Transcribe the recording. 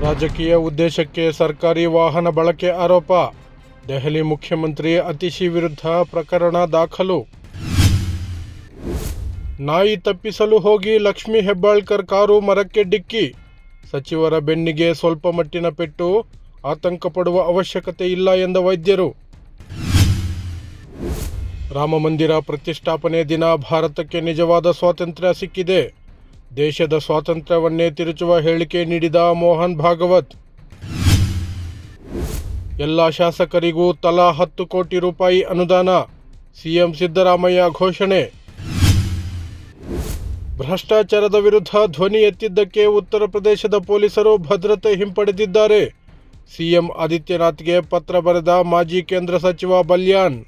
ರಾಜಕೀಯ ಉದ್ದೇಶಕ್ಕೆ ಸರ್ಕಾರಿ ವಾಹನ ಬಳಕೆ ಆರೋಪ. ದೆಹಲಿ ಮುಖ್ಯಮಂತ್ರಿ ಅತಿಶಿ ವಿರುದ್ಧ ಪ್ರಕರಣ ದಾಖಲು. ನಾಯಿ ತಪ್ಪಿಸಲು ಹೋಗಿ ಲಕ್ಷ್ಮಿ ಹೆಬ್ಬಾಳ್ಕರ್ ಕಾರು ಮರಕ್ಕೆ ಡಿಕ್ಕಿ. ಸಚಿವರ ಬೆನ್ನಿಗೆ ಸ್ವಲ್ಪ ಮಟ್ಟಿನ ಪೆಟ್ಟು ಆತಂಕ ಪಡುವ ಅವಶ್ಯಕತೆ ಇಲ್ಲ ಎಂದ ವೈದ್ಯರು. ರಾಮಮಂದಿರ ಪ್ರತಿಷ್ಠಾಪನೆ ದಿನ ಭಾರತಕ್ಕೆ ನಿಜವಾದ ಸ್ವಾತಂತ್ರ್ಯ ಸಿಕ್ಕಿದೆ. ದೇಶದ ಸ್ವಾತಂತ್ರ್ಯವನ್ನೇ ತಿರುಚುವ ಹೇಳಿಕೆ ನೀಡಿದ ಮೋಹನ್ ಭಾಗವತ್. ಎಲ್ಲ ಶಾಸಕರಿಗೂ ತಲಾ ಹತ್ತು ಕೋಟಿ ರೂಪಾಯಿ ಅನುದಾನ. ಸಿಎಂ ಸಿದ್ದರಾಮಯ್ಯ ಘೋಷಣೆ. ಭ್ರಷ್ಟಾಚಾರದ ವಿರುದ್ಧ ಧ್ವನಿ ಎತ್ತಿದ್ದಕ್ಕೆ ಉತ್ತರ ಪ್ರದೇಶದ ಪೊಲೀಸರು ಭದ್ರತೆ ಹಿಂಪಡೆದಿದ್ದಾರೆ. ಸಿಎಂ ಆದಿತ್ಯನಾಥ್ಗೆ ಪತ್ರ ಬರೆದ ಮಾಜಿ ಕೇಂದ್ರ ಸಚಿವ ಬಲ್ಯಾನ್.